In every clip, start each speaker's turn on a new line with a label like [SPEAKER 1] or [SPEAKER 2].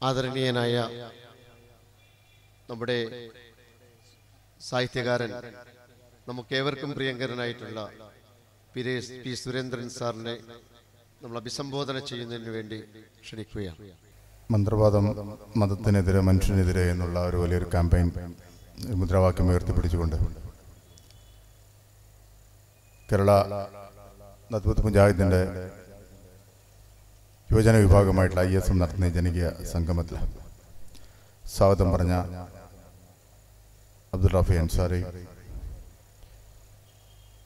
[SPEAKER 1] ആദരണീയനായ നമ്മുടെ സാഹിത്യകാരൻ നമുക്കേവർക്കും പ്രിയങ്കരനായിട്ടുള്ള പിരേസ് പി സുരേന്ദ്രൻ സാറിനെ നമ്മൾ അഭിസംബോധന ചെയ്യുന്നതിന് വേണ്ടി ക്ഷണിക്കുകയാണ്.
[SPEAKER 2] മന്ത്രവാദം മതത്തിനെതിരെ മനുഷ്യനെതിരെ എന്നുള്ള ഒരു വലിയൊരു ക്യാമ്പയിൻ മുദ്രാവാക്യം ഉയർത്തിപ്പിടിച്ചുകൊണ്ട് കേരള നദ്വത്ത് പഞ്ചായത്തിന്റെ യുവജന വിഭാഗമായിട്ടുള്ള ഐ എസ് എം നടത്തുന്ന ജനകീയ സംഗമത്തിൽ സ്വാഗതം പറഞ്ഞ അബ്ദുൾ റാഫി അൻസാരി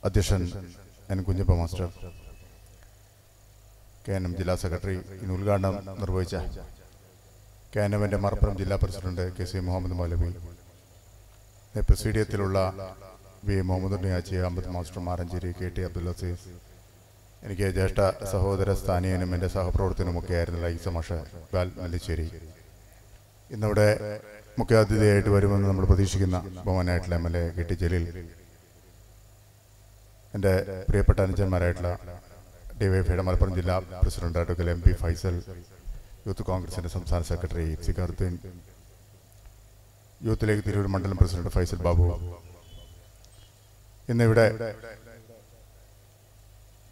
[SPEAKER 2] അധ്യക്ഷൻ N Kunhappa master K N M ജില്ലാ സെക്രട്ടറി ഇന്ന് ഉദ്ഘാടനം നിർവഹിച്ച കെ എൻ എമ്മിന്റെ മലപ്പുറം ജില്ലാ president K C Muhammad Moulavi പ്രസീഡിയത്തിലുള്ള V Muhammad Unniyachi അമ്പത് master Maranchery K T Abdul Aziz എനിക്ക് ജ്യേഷ്ഠ സഹോദര സ്ഥാനീയനും എന്റെ സഹപ്രവർത്തനമൊക്കെ ആയിരുന്നില്ല ഈ സമാഷ ഇക്ബാൽ മല്ലിശ്ശേരി ഇന്നിവിടെ മുഖ്യാതിഥിയായിട്ട് വരുമെന്ന് നമ്മൾ പ്രതീക്ഷിക്കുന്ന ബഹുമാനായിട്ടുള്ള M L A K T Jaleel. എന്റെ പ്രിയപ്പെട്ട അനുജന്മാരായിട്ടുള്ള ഡിവൈഫൈയുടെ മലപ്പുറം ജില്ലാ president advocate M P Faisal youth കോൺഗ്രസിന്റെ സംസ്ഥാന secretary Sikharudheen youth league Tirur മണ്ഡലം പ്രസിഡന്റ് ഫൈസൽ ബാബു. ഇന്നിവിടെ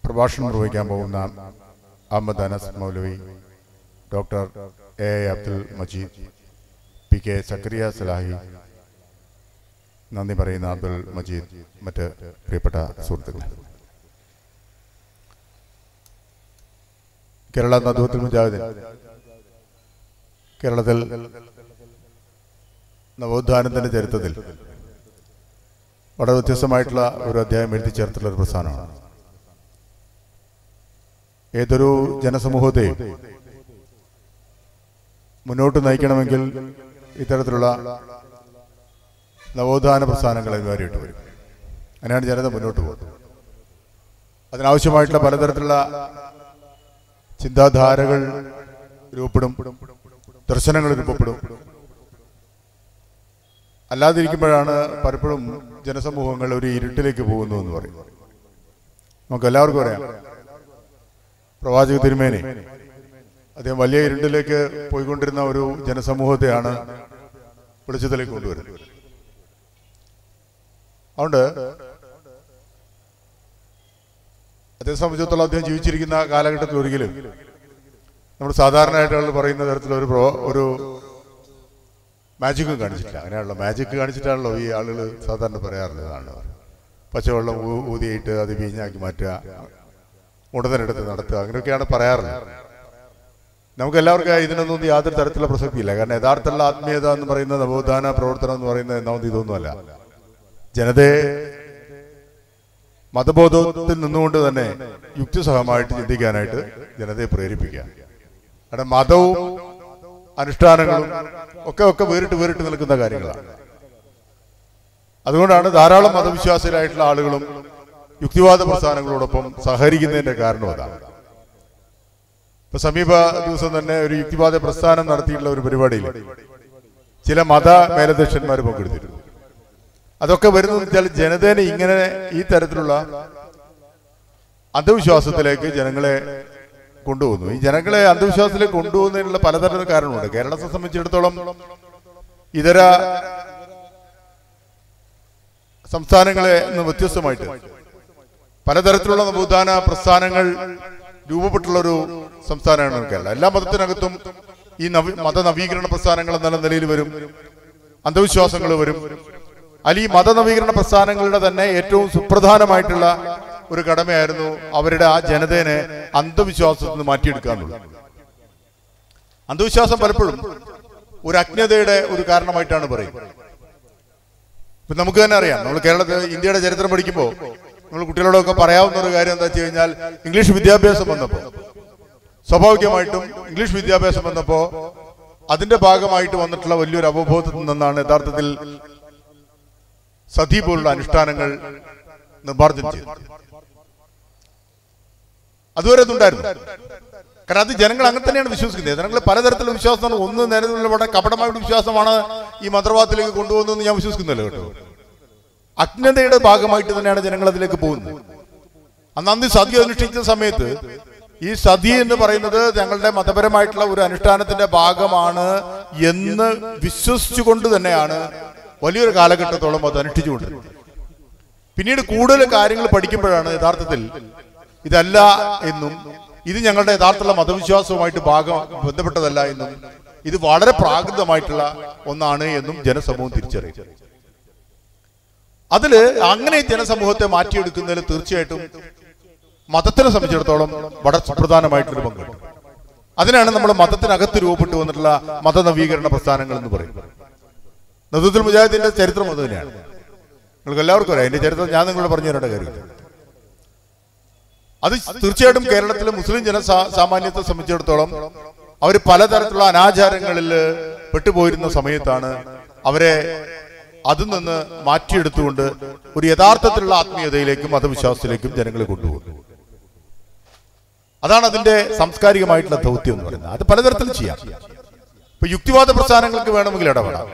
[SPEAKER 2] പ്രഭാഷണം നിർവഹിക്കാൻ പോകുന്ന Ahammed Anas Moulavi doctor A Abdul Majeed P K Zakariya Salahi നന്ദി പറയുന്ന അബ്ദുൽ മജീദ് മറ്റ് പ്രിയപ്പെട്ട സുഹൃത്തുക്കളെ. കേരള നദുവത്തിൽ മുജാഹിദ്. കേരളത്തിൽ നവോത്ഥാനത്തിന്റെ ചരിത്രത്തിൽ വളരെ വ്യത്യസ്തമായിട്ടുള്ള ഒരു അധ്യായം എഴുതി ചേർത്തുള്ള ഒരു പ്രസ്ഥാനമാണ്. ഏതൊരു ജനസമൂഹത്തെ മുന്നോട്ട് നയിക്കണമെങ്കിൽ ഇത്തരത്തിലുള്ള നവോത്ഥാന പ്രസ്ഥാനങ്ങൾ അനിവാര്യമായിട്ട് വരും. അങ്ങനെയാണ് ജനത മുന്നോട്ട് പോകുന്നത്. അതിനാവശ്യമായിട്ടുള്ള പലതരത്തിലുള്ള ചിന്താധാരകൾ രൂപപ്പെടും ദർശനങ്ങൾ രൂപപ്പെടും. അല്ലാതിരിക്കുമ്പോഴാണ് പലപ്പോഴും ജനസമൂഹങ്ങൾ ഒരു ഇരുട്ടിലേക്ക് പോകുന്നു എന്ന് പറയും നമുക്ക് എല്ലാവർക്കും അറിയാം. പ്രവാചക തിരുമേനി. അദ്ദേഹം വലിയ ഇരുണ്ടിലേക്ക് പോയിക്കൊണ്ടിരുന്ന ഒരു ജനസമൂഹത്തെയാണ് വെളിച്ചത്തിലേക്ക് കൊണ്ടുവരുന്നത്. അതുകൊണ്ട് അതേ സംബന്ധിച്ചിടത്തോളം അദ്ദേഹം ജീവിച്ചിരിക്കുന്ന കാലഘട്ടത്തിൽ ഒരിക്കലും നമ്മൾ സാധാരണയായിട്ടുള്ള പറയുന്ന തരത്തിലുള്ള ഒരു പ്രോ ഒരു മാജിക്കും കാണിച്ചിട്ടില്ല. അങ്ങനെയുള്ള മാജിക് കാണിച്ചിട്ടാണല്ലോ ഈ ആളുകൾ സാധാരണ പറയാറുള്ളതാണ് പച്ചവെള്ളം ഊതിയിട്ട് അത് വീഞ്ഞാക്കി മാറ്റുക. ഉടനെടുത്ത് നടത്തുക. അങ്ങനെയൊക്കെയാണ് പറയാറുള്ളത്. നമുക്ക് എല്ലാവർക്കും ഇതിനൊന്നും യാതൊരു തരത്തിലുള്ള പ്രസക്തിയില്ല. കാരണം യഥാർത്ഥമുള്ള ആത്മീയത എന്ന് പറയുന്ന നവോത്ഥാന പ്രവർത്തനം എന്ന് പറയുന്നത് ഒന്നാമത് ഇതൊന്നുമല്ല. ജനതയെ മതബോധത്തിൽ നിന്നുകൊണ്ട് തന്നെ യുക്തിസഹമായിട്ട് ചിന്തിക്കാനായിട്ട് ജനതയെ പ്രേരിപ്പിക്കുക. കാരണം മതവും അനുഷ്ഠാനങ്ങളും ഒക്കെ ഒക്കെ വേറിട്ട് വേറിട്ട് നിൽക്കുന്ന കാര്യങ്ങളാണ്. അതുകൊണ്ടാണ് ധാരാളം മതവിശ്വാസികളായിട്ടുള്ള ആളുകളും യുക്തിവാദ പ്രസ്ഥാനങ്ങളോടൊപ്പം സഹകരിക്കുന്നതിന്റെ കാരണം അതാണ് ഇപ്പൊ സമീപ ദിവസം തന്നെ ഒരു യുക്തിവാദ പ്രസ്ഥാനം നടത്തിയിട്ടുള്ള ഒരു പരിപാടിയിൽ ചില മത മേലധ്യക്ഷന്മാർ പങ്കെടുത്തിരുന്നു. അതൊക്കെ വരുന്നത് വെച്ചാൽ ജനതേനെ ഇങ്ങനെ ഈ തരത്തിലുള്ള അന്ധവിശ്വാസത്തിലേക്ക് ജനങ്ങളെ കൊണ്ടുപോകുന്നു. ഈ ജനങ്ങളെ അന്ധവിശ്വാസത്തിലേക്ക് കൊണ്ടുപോകുന്നതിനുള്ള പലതരം കാരണമുണ്ട് കേരളത്തെ സംബന്ധിച്ചിടത്തോളം ഇതര സംസ്ഥാനങ്ങളെ വ്യത്യസ്തമായിട്ട് പലതരത്തിലുള്ള നവോത്ഥാന പ്രസ്ഥാനങ്ങൾ രൂപപ്പെട്ടുള്ള ഒരു സംസ്ഥാനമാണ് കേരളം. എല്ലാ മതത്തിനകത്തും ഈ നവ മതനവീകരണ പ്രസ്ഥാനങ്ങൾ എന്ന നിലയിൽ വരും. അന്ധവിശ്വാസങ്ങൾ വരും. അല്ല ഈ മതനവീകരണ പ്രസ്ഥാനങ്ങളുടെ തന്നെ ഏറ്റവും സുപ്രധാനമായിട്ടുള്ള ഒരു കടമയായിരുന്നു അവരുടെ ആ ജനതയെ അന്ധവിശ്വാസത്തിൽ നിന്ന് മാറ്റിയെടുക്കുക എന്നുള്ളത്. അന്ധവിശ്വാസം പലപ്പോഴും ഒരു അജ്ഞതയുടെ ഒരു കാരണമായിട്ടാണ് പറയുന്നത്. ഇപ്പൊ നമുക്ക് തന്നെ അറിയാം നമ്മൾ കേരളത്തിൽ ഇന്ത്യയുടെ ചരിത്രം പഠിക്കുമ്പോൾ നമ്മൾ കുട്ടികളോടൊക്കെ പറയാവുന്ന ഒരു കാര്യം എന്താ വെച്ച് കഴിഞ്ഞാൽ ഇംഗ്ലീഷ് വിദ്യാഭ്യാസം വന്നപ്പോ സ്വാഭാവികമായിട്ടും ഇംഗ്ലീഷ് വിദ്യാഭ്യാസം വന്നപ്പോ അതിന്റെ ഭാഗമായിട്ട് വന്നിട്ടുള്ള വലിയൊരു അവബോധത്തിൽ നിന്നാണ് യഥാർത്ഥത്തിൽ സതി പോലുള്ള അനുഷ്ഠാനങ്ങൾ നിർമ്മാർജനം ചെയ്തത്. അതുവരെ അതുണ്ടായിരുന്നു കാരണം അത് ജനങ്ങൾ അങ്ങനെ തന്നെയാണ് വിശ്വസിക്കുന്നത്. ജനങ്ങൾ പലതരത്തിലുള്ള വിശ്വാസമാണ്. ഒന്ന് നേരത്തിലുള്ള വളരെ കപടമായുള്ള വിശ്വാസമാണ് ഈ മന്ത്രവാദത്തിലേക്ക് കൊണ്ടുപോകുന്നതെന്ന് ഞാൻ വിശ്വസിക്കുന്നില്ല കേട്ടോ. അജ്ഞതയുടെ ഭാഗമായിട്ട് തന്നെയാണ് ജനങ്ങൾ അതിലേക്ക് പോകുന്നത്. അന്ന് അന്ന് സതി അനുഷ്ഠിച്ച സമയത്ത് ഈ സതി എന്ന് പറയുന്നത് ഞങ്ങളുടെ മതപരമായിട്ടുള്ള ഒരു അനുഷ്ഠാനത്തിന്റെ ഭാഗമാണ് എന്ന് വിശ്വസിച്ചുകൊണ്ട് തന്നെയാണ് വലിയൊരു കാലഘട്ടത്തോളം അത് അനുഷ്ഠിച്ചുകൊണ്ടിരുന്നത്. പിന്നീട് കൂടുതൽ കാര്യങ്ങൾ പഠിക്കുമ്പോഴാണ് യഥാർത്ഥത്തിൽ ഇതല്ല എന്നും ഇത് ഞങ്ങളുടെ യഥാർത്ഥമുള്ള മതവിശ്വാസവുമായിട്ട് ഭാഗം ബന്ധപ്പെട്ടതല്ല എന്നും ഇത് വളരെ പ്രാകൃതമായിട്ടുള്ള ഒന്നാണ് എന്നും ജനസമൂഹം തിരിച്ചറിയും. അതിൽ അങ്ങനെ ജനസമൂഹത്തെ മാറ്റിയെടുക്കുന്നതിൽ തീർച്ചയായിട്ടും മതത്തിനെ സംബന്ധിച്ചിടത്തോളം വളരെ സുപ്രധാനമായിട്ടൊരു പങ്കുണ്ട് അതിനാണ് നമ്മൾ മതത്തിനകത്ത് രൂപപ്പെട്ടു വന്നിട്ടുള്ള മത നവീകരണ പ്രസ്ഥാനങ്ങൾ എന്ന് പറയുന്നത്. നദുദ്ദുൽ മുജാഹിദിന്റെ ചരിത്രം അത് തന്നെയാണ്. നിങ്ങൾക്ക് എല്ലാവർക്കും അറിയാം. അതിന്റെ ചരിത്രം ഞാൻ നിങ്ങളോട് പറഞ്ഞു തരേണ്ട കാര്യമില്ല. അത് തീർച്ചയായിട്ടും കേരളത്തിലെ മുസ്ലിം ജന സാമാന്യത്തെ സംബന്ധിച്ചിടത്തോളം അവർ പലതരത്തിലുള്ള അനാചാരങ്ങളിൽ പെട്ടുപോയിരുന്ന സമയത്താണ് അവരെ അതിൽ നിന്ന് മാറ്റിയെടുത്തുകൊണ്ട് ഒരു യഥാർത്ഥത്തിലുള്ള ആത്മീയതയിലേക്കും മതവിശ്വാസത്തിലേക്കും ജനങ്ങളെ കൊണ്ടുപോകുന്നു. അതാണ് അതിന്റെ സാംസ്കാരികമായിട്ടുള്ള ദൗത്യം എന്ന് പറയുന്നത്. അത് പലതരത്തിൽ ചെയ്യാം. ഇപ്പൊ യുക്തിവാദ പ്രസ്ഥാനങ്ങൾക്ക് വേണമെങ്കിൽ ഇടപെടാം.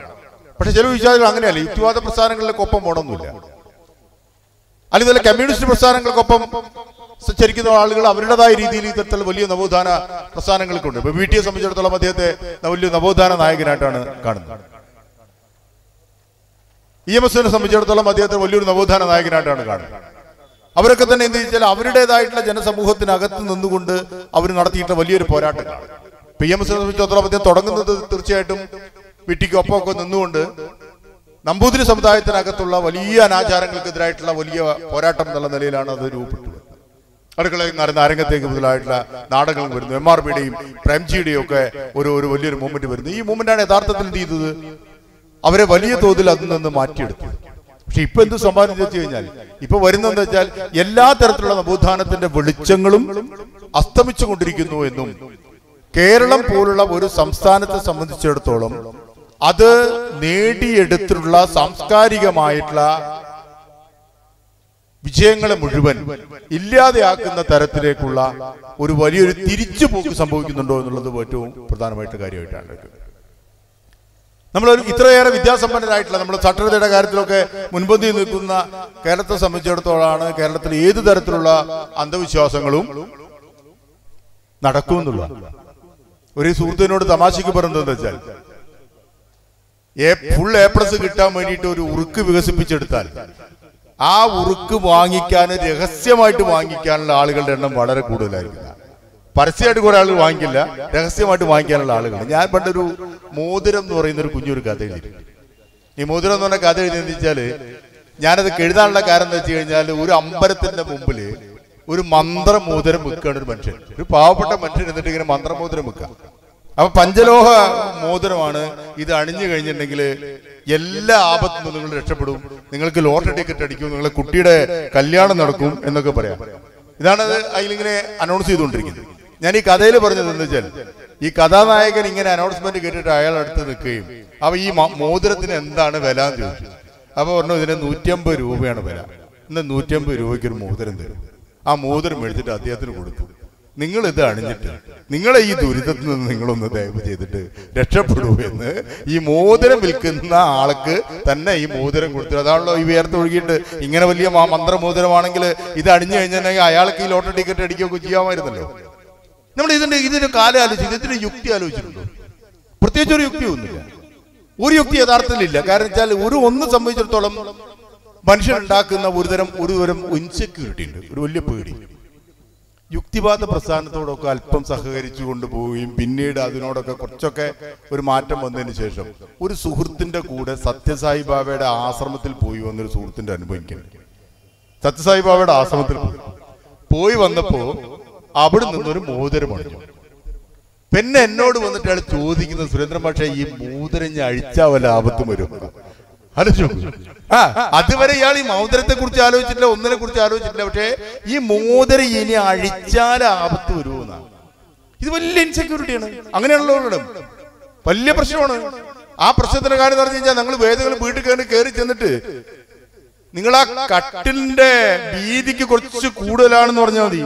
[SPEAKER 2] പക്ഷെ ചില വിശ്വാസികൾ അങ്ങനെയല്ല. യുക്തിവാദ പ്രസ്ഥാനങ്ങളിലേക്ക് ഒപ്പം പോകണമെന്നില്ല. അല്ലെങ്കിൽ കമ്മ്യൂണിസ്റ്റ് പ്രസ്ഥാനങ്ങൾക്കൊപ്പം സഞ്ചരിക്കുന്ന ആളുകൾ അവരുടേതായ രീതിയിൽ ഇത്തരത്തിൽ വലിയ നവോത്ഥാന പ്രസ്ഥാനങ്ങൾക്കുണ്ട് ഇപ്പൊ വി ടിയെ സംബന്ധിച്ചിടത്തോളം അദ്ദേഹത്തെ വലിയ നവോത്ഥാന നായകനായിട്ടാണ് കാണുന്നത്. ഇ എം എസിനെ സംബന്ധിച്ചിടത്തോളം അദ്ദേഹത്തെ വലിയൊരു നവോത്ഥാന നായകനായിട്ടാണ് കാണുന്നത്. അവരൊക്കെ തന്നെ എന്ത് ചോദിച്ചാൽ അവരുടേതായിട്ടുള്ള ജനസമൂഹത്തിനകത്ത് നിന്നുകൊണ്ട് അവർ നടത്തിയിട്ടുള്ള വലിയൊരു പോരാട്ടങ്ങളാണ് പി എം എസിനെ സംബന്ധിച്ചിടത്തോളം അദ്ദേഹം തുടങ്ങുന്നത് തീർച്ചയായിട്ടും വിട്ടിക്കൊപ്പമൊക്കെ നിന്നുകൊണ്ട് നമ്പൂതിരി സമുദായത്തിനകത്തുള്ള വലിയ അനാചാരങ്ങൾക്കെതിരായിട്ടുള്ള വലിയ പോരാട്ടം എന്നുള്ള നിലയിലാണ് അത് രൂപപ്പെട്ടത്. അടുക്കളയിൽ നിന്ന് അരങ്ങത്തേക്ക് മുതലായിട്ടുള്ള നാടകങ്ങൾ വരുന്നു. എം ആർ ബിയുടെയും പ്രേംജിയുടെയും ഒക്കെ ഒരു ഒരു വലിയൊരു മൂവ്മെന്റ് വരുന്നു. ഈ മൂവ്മെന്റാണ് യഥാർത്ഥത്തിൽ എന്ത് ചെയ്തത്? അവരെ വലിയ തോതിൽ അതിൽ നിന്ന് മാറ്റിയെടുത്തു പക്ഷെ ഇപ്പൊ എന്ത് സംഭവിച്ചു വെച്ച് കഴിഞ്ഞാൽ ഇപ്പൊ വരുന്നതെന്ന് വെച്ചാൽ എല്ലാ തരത്തിലുള്ള നവോത്ഥാനത്തിന്റെ വെളിച്ചങ്ങളും അസ്തമിച്ചു കൊണ്ടിരിക്കുന്നു എന്നും കേരളം പോലുള്ള ഒരു സംസ്ഥാനത്തെ സംബന്ധിച്ചിടത്തോളം അത് നേടിയെടുത്തിട്ടുള്ള സാംസ്കാരികമായിട്ടുള്ള വിജയങ്ങളെ മുഴുവൻ ഇല്ലാതെയാക്കുന്ന തരത്തിലേക്കുള്ള ഒരു വലിയൊരു തിരിച്ചുപോക്ക് സംഭവിക്കുന്നുണ്ടോ എന്നുള്ളത് ഏറ്റവും പ്രധാനമായിട്ട് കാര്യമായിട്ടാണ്. നമ്മൾ ഇത്രയേറെ വിദ്യാസമ്പന്നരായിട്ടുള്ള നമ്മൾ സാക്ഷരതയുടെ കാര്യത്തിലൊക്കെ മുൻപന്തി നിൽക്കുന്ന കേരളത്തെ സംബന്ധിച്ചിടത്തോളാണ് കേരളത്തിൽ ഏത് തരത്തിലുള്ള അന്ധവിശ്വാസങ്ങളും നടക്കുമെന്നുള്ള ഒരു സുഹൃത്തിനോട് തമാശക്ക് പറഞ്ഞതെന്ന് വെച്ചാൽ ഫുൾ എ പ്ലസ് കിട്ടാൻ വേണ്ടിയിട്ട് ഒരു ഉറുക്ക് വികസിപ്പിച്ചെടുത്താൽ ആ ഉറുക്ക് വാങ്ങിക്കാൻ രഹസ്യമായിട്ട് വാങ്ങിക്കാനുള്ള ആളുകളുടെ എണ്ണം വളരെ കൂടുതലായിരിക്കും പരസ്യമായിട്ട് കുറെ ആളുകൾ വാങ്ങിക്കില്ല. രഹസ്യമായിട്ട് വാങ്ങിക്കാനുള്ള ആളുകൾ ഞാൻ പണ്ടൊരു മോതിരം എന്ന് പറയുന്ന ഒരു കുഞ്ഞൊരു കഥ എഴുതി. ഈ മോതിരം എന്ന് പറഞ്ഞ കഥ എഴുതിയെന്ന് വെച്ചാൽ ഞാനത് എഴുതാനുള്ള കാരണം എന്താ വെച്ച് കഴിഞ്ഞാൽ ഒരു അമ്പലത്തിന്റെ മുമ്പിൽ ഒരു മന്ത്രമോതിരം വെക്കുകയാണ് ഒരു മനുഷ്യൻ. ഒരു പാവപ്പെട്ട മനുഷ്യൻ എന്നിട്ട് ഇങ്ങനെ മന്ത്രമോതിരം വെക്കുക അപ്പൊ പഞ്ചലോഹ മോതിരമാണ് ഇത് അണിഞ്ഞു കഴിഞ്ഞിട്ടുണ്ടെങ്കിൽ എല്ലാ ആപത്തും നിങ്ങൾ രക്ഷപ്പെടും. നിങ്ങൾക്ക് ലോട്ടറി ടിക്കറ്റ് അടിക്കും നിങ്ങളെ കുട്ടിയുടെ കല്യാണം നടക്കും എന്നൊക്കെ പറയാം. ഇതാണ് അത് അതിലിങ്ങനെ അനൗൺസ് ചെയ്തുകൊണ്ടിരിക്കുന്നത്. ഞാൻ ഈ കഥയിൽ പറഞ്ഞത് എന്താ വെച്ചാൽ ഈ കഥാനായകൻ ഇങ്ങനെ അനൗൺസ്മെന്റ് കേട്ടിട്ട് അയാൾ അടുത്ത് നിൽക്കുകയും അപ്പൊ ഈ മോതിരത്തിന് എന്താണ് വില? എന്ന് ചോദിച്ചു. അപ്പൊ പറഞ്ഞു ഇതിന് നൂറ്റമ്പത് രൂപയാണ് വില. ഇന്ന് നൂറ്റമ്പത് രൂപയ്ക്ക് ഒരു മോതിരം തരും. ആ മോതിരം മേടിച്ചിട്ട് അദ്ദേഹത്തിന് കൊടുത്തു. നിങ്ങൾ ഇത് അണിഞ്ഞിട്ട് നിങ്ങളെ ഈ ദുരിതത്തിൽ നിന്ന് നിങ്ങളൊന്ന് ദയവ് ചെയ്തിട്ട് രക്ഷപ്പെടൂ എന്ന് ഈ മോതിരം വിൽക്കുന്ന ആൾക്ക് തന്നെ ഈ മോതിരം കൊടുത്തു. അതാണല്ലോ ഈ വേർത്ത് ഒഴുകിയിട്ട് ഇങ്ങനെ വലിയ മന്ത്രമോതിരമാണെങ്കിൽ ഇത് അണിഞ്ഞു കഴിഞ്ഞിട്ടുണ്ടെങ്കിൽ അയാൾക്ക് ഈ ലോട്ടറി ടിക്കറ്റ് അടിക്കുകയൊക്കെ ചെയ്യാമായിരുന്നല്ലോ. നമ്മൾ ഇതിന്റെ ഇതിന്റെ കാലം ആലോചിച്ചു ഇതിന്റെ യുക്തി ആലോചിച്ചിട്ടുണ്ടോ. പ്രത്യേകിച്ച് ഒരു യുക്തി ഒന്നുമില്ല ഒരു യുക്തി യഥാർത്ഥത്തിലില്ല. കാരണം വെച്ചാൽ ഒരു ഒന്ന് സംബന്ധിച്ചിടത്തോളം മനുഷ്യൻ ഉണ്ടാക്കുന്ന ഒരുതരം ഒരുതരം ഇൻസെക്യൂരിറ്റി ഉണ്ട്. ഒരു വലിയ പേടി. യുക്തിവാദ പ്രസ്ഥാനത്തോടൊക്കെ അല്പം സഹകരിച്ചു കൊണ്ടുപോവുകയും പിന്നീട് അതിനോടൊക്കെ കുറച്ചൊക്കെ ഒരു മാറ്റം വന്നതിന് ശേഷം ഒരു സുഹൃത്തിന്റെ കൂടെ സത്യസായി ബാബയുടെ ആശ്രമത്തിൽ പോയി വന്നൊരു സുഹൃത്തിന്റെ അനുഭവിക്കുന്നത് സത്യസായി ബാബയുടെ ആശ്രമത്തിൽ പോയി വന്നപ്പോ അവിടെ നിന്നൊരു മോതിരം അണിഞ്ഞു പിന്നെ എന്നോട് വന്നിട്ട് അയാൾ ചോദിക്കുന്നത് സുരേന്ദ്രൻ പക്ഷേ ഈ മോതിരം ഞാൻ അഴിച്ചാ വല്ല ആപത്തും വരും. ആ അതുവരെ ഇയാൾ ഈ മോതിരത്തെ കുറിച്ച് ആലോചിച്ചിട്ടില്ല ഒന്നിനെ കുറിച്ച് ആലോചിച്ചിട്ടില്ല. പക്ഷേ ഈ മോതിരം ഇനി അഴിച്ചാൽ ആപത്ത് വരുമെന്നാണ് ഇത് വലിയ ഇൻസെക്യൂരിറ്റിയാണ് അങ്ങനെയുള്ളവരുടെ വലിയ പ്രശ്നമാണ്. ആ പ്രശ്നത്തിന്റെ കാര്യം എന്ന് പറഞ്ഞു കഴിഞ്ഞാൽ നിങ്ങൾ വേദങ്ങൾ വീട്ടിൽ കയറി കയറി ചെന്നിട്ട് നിങ്ങൾ ആ കട്ടിലിന്റെ വീതിക്ക് കുറച്ച് കൂടുതലാണെന്ന് പറഞ്ഞാൽ മതി.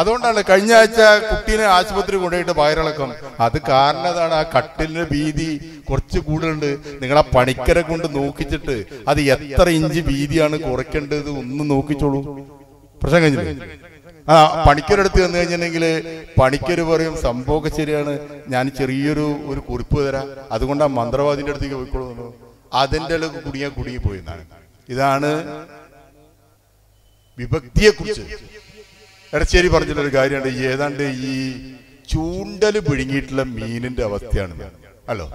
[SPEAKER 2] അതുകൊണ്ടാണ് കഴിഞ്ഞ ആഴ്ച കുട്ടീനെ ആശുപത്രി കൊണ്ടുപോയിട്ട് വയറിളക്കം. അത് കാരണം അതാണ് ആ കട്ടിലിന് വീതി കുറച്ച് കൂടുതലുണ്ട്. നിങ്ങൾ പണിക്കരെ കൊണ്ട് നോക്കിച്ചിട്ട് അത് എത്ര ഇഞ്ച് വീതിയാണ് കുറയ്ക്കേണ്ടത് ഒന്ന് നോക്കിച്ചോളൂ. പ്രശ്നം കഴിഞ്ഞില്ലേ? ആ പണിക്കരടുത്ത് വന്നു കഴിഞ്ഞിട്ടുണ്ടെങ്കിൽ പണിക്കര് പറയും സംഭവമൊക്കെ ശരിയാണ്. ഞാൻ ചെറിയൊരു ഒരു കുറിപ്പ് തരാം. അതുകൊണ്ട് ആ മന്ത്രവാദിന്റെ അടുത്തേക്ക് പോയിക്കോളൂ. അതിന്റെ അടുത്ത് കുടിയാ കുടുങ്ങി പോയി എന്നാണ്. ഇതാണ് വിഭക്തിയെ കുറിച്ച് എടച്ചേരി പറഞ്ഞിട്ടൊരു കാര്യമുണ്ട്. ഏതാണ്ട് ഈ ചൂണ്ടൽ പിഴുങ്ങിയിട്ടുള്ള മീനിന്റെ അവസ്ഥയാണ് അല്ലോ?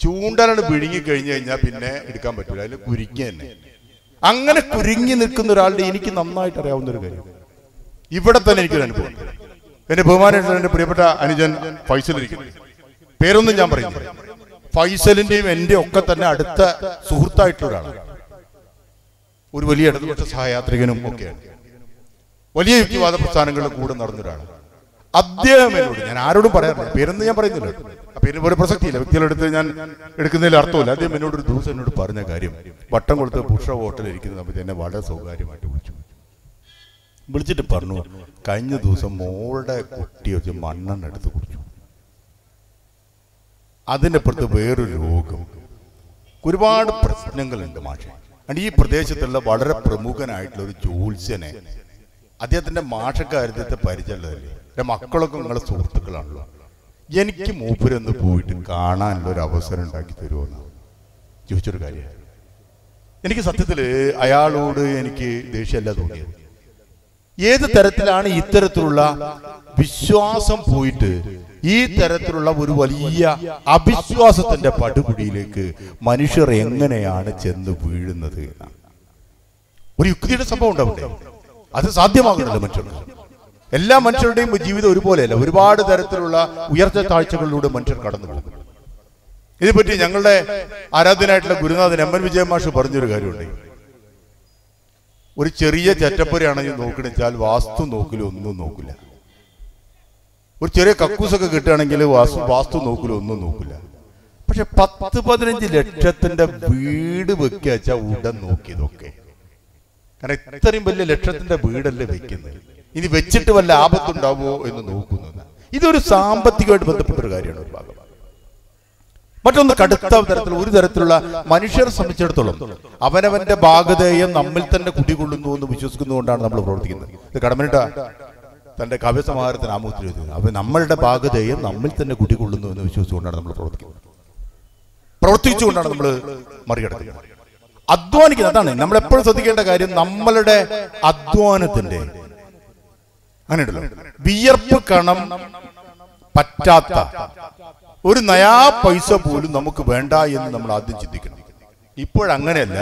[SPEAKER 2] ചൂണ്ടലാണ് പിഴുങ്ങി കഴിഞ്ഞു കഴിഞ്ഞാൽ പിന്നെ എടുക്കാൻ പറ്റൂല. അതിൽ കുരുങ്ങി തന്നെ. അങ്ങനെ കുരുങ്ങി നിൽക്കുന്ന ഒരാളുടെ എനിക്ക് നന്നായിട്ട് അറിയാവുന്ന ഒരു കാര്യം. ഇവിടെ തന്നെ എനിക്കൊരു അനുഭവം. എന്റെ ബഹുമാനായിട്ട് എന്റെ പ്രിയപ്പെട്ട അനുജൻ ഫൈസൽ ഇരിക്കുന്നു പേരൊന്നും ഞാൻ പറയും ഫൈസലിന്റെയും എന്റെ ഒക്കെ തന്നെ അടുത്ത സുഹൃത്തായിട്ടുള്ള ഒരാളാണ്. ഒരു വലിയ ഇടതുപക്ഷ സഹയാത്രികനും ഒക്കെയാണ്. വലിയ യുക്തിവാദ പ്രസ്ഥാനങ്ങളുടെ കൂടെ നടന്നൊരാളാണ്. അദ്ദേഹം എന്നോട് ഞാൻ ആരോടും പറയാറില്ല. പേരെന്ന് ഞാൻ പറയുന്നില്ല. ആ പേരിന് ഒരു പ്രസക്തിയില്ല. വ്യക്തികളെടുത്ത് ഞാൻ എടുക്കുന്നതിൽ അർത്ഥമില്ല. അദ്ദേഹം എന്നോട് ഒരു ദിവസം എന്നോട് പറഞ്ഞ കാര്യം വട്ടം കൊടുത്ത് പുഷ ഹോട്ടലിൽ ഇരിക്കുന്ന സമയത്ത് എന്നെ വളരെ സ്വകാര്യമായിട്ട് വിളിച്ചു. വിളിച്ചിട്ട് പറഞ്ഞു കഴിഞ്ഞ ദിവസം മോളുടെ കുട്ടി വെച്ച് മണ്ണെണ്ണ എടുത്ത് കുടിച്ചു. അതിന്റെ പുറത്ത് വേറൊരു രോഗം. ഒരുപാട് പ്രശ്നങ്ങളുണ്ട് മാഷെ. ഈ പ്രദേശത്തുള്ള വളരെ പ്രമുഖനായിട്ടുള്ള ഒരു ജ്യോത്സ്യനെ അദ്ദേഹത്തിന്റെ മാഷക്കാര്യത്തെ പരിചയമുള്ളതല്ലേ? എന്റെ മക്കളൊക്കെ നിങ്ങളെ സുഹൃത്തുക്കളാണല്ലോ. എനിക്ക് മൂപ്പരൊന്ന് പോയിട്ട് കാണാനുള്ള ഒരു അവസരം ഉണ്ടാക്കി തരുമെന്ന് ചോദിച്ചൊരു കാര്യം. എനിക്ക് സത്യത്തിൽ അയാളോട് എനിക്ക് ദേഷ്യമല്ല തോന്നിയത്. ഏത് തരത്തിലാണ് ഇത്തരത്തിലുള്ള വിശ്വാസം പോയിട്ട് ഈ തരത്തിലുള്ള ഒരു വലിയ അവിശ്വാസത്തിന്റെ പടുപിടിയിലേക്ക് മനുഷ്യർ എങ്ങനെയാണ് ചെന്ന് വീഴുന്നത് ഒരു യുക്തിയുടെ സംഭവം ഉണ്ടാവട്ടെ അത് സാധ്യമാകണല്ലോ മനുഷ്യർക്ക് എല്ലാ മനുഷ്യരുടെയും ജീവിതം ഒരുപോലെയല്ല. ഒരുപാട് തരത്തിലുള്ള ഉയർച്ച താഴ്ചകളിലൂടെ മനുഷ്യർ കടന്നു പോകുന്നു. ഇതിനെപ്പറ്റി ഞങ്ങളുടെ ആരാധനായിട്ടുള്ള ഗുരുനാഥൻ എം എൻ വിജയമാഷ് പറഞ്ഞൊരു കാര്യമുണ്ട്. ഒരു ചെറിയ ചെറ്റപ്പുരയാണെങ്കിൽ നോക്കണെച്ചാൽ വാസ്തു നോക്കില്ല ഒന്നും നോക്കില്ല. ഒരു ചെറിയ കക്കൂസൊക്കെ കിട്ടുകയാണെങ്കിൽ വാസ്തു വാസ്തു നോക്കില്ല ഒന്നും നോക്കില്ല. പക്ഷെ പത്ത് പതിനഞ്ച് ലക്ഷത്തിന്റെ വീട് വെക്കുക ഉടൻ നോക്കിയതൊക്കെ. കാരണം ഇത്രയും വലിയ ലക്ഷത്തിന്റെ വീടല്ലേ വെക്കുന്നത് ഇനി വെച്ചിട്ട് വല്ല ആപത്തുണ്ടാവുമോ എന്ന് നോക്കുന്നത്. ഇതൊരു സാമ്പത്തികമായിട്ട് ബന്ധപ്പെട്ട ഒരു കാര്യമാണ് ഒരു ഭാഗം. മറ്റൊന്ന് കടുത്ത തരത്തിൽ ഒരു തരത്തിലുള്ള മനുഷ്യരെ സംബന്ധിച്ചിടത്തോളം അവനവന്റെ ഭാഗതയെ നമ്മിൽ തന്നെ കുടികൊള്ളുന്നു എന്ന് വിശ്വസിക്കുന്നതുകൊണ്ടാണ് നമ്മൾ പ്രവർത്തിക്കുന്നത്. ഇത് കടമനിട്ട തന്റെ കവ്യസമാഹാരത്തിന് ആമുഖത്തിൽ എഴുതുന്നത് അവ നമ്മളുടെ ഭാഗതയെ നമ്മിൽ തന്നെ കുടികൊള്ളുന്നു എന്ന് വിശ്വസിച്ചുകൊണ്ടാണ് നമ്മൾ പ്രവർത്തിക്കുന്നത്. പ്രവർത്തിച്ചുകൊണ്ടാണ് നമ്മൾ മറികടക്കുന്നത്. അധ്വാനിക്കുന്നത്. അതാണ് നമ്മൾ എപ്പോഴും ശ്രദ്ധിക്കേണ്ട കാര്യം നമ്മളുടെ അധ്വാനത്തിന്റെ അങ്ങനെയുണ്ടല്ലോ. വിയർപ്പ് കണം പറ്റാത്ത ഒരു നയാ പൈസ പോലും നമുക്ക് വേണ്ട എന്ന് നമ്മൾ ആദ്യം ചിന്തിക്കണം. ഇപ്പോഴങ്ങനെയല്ല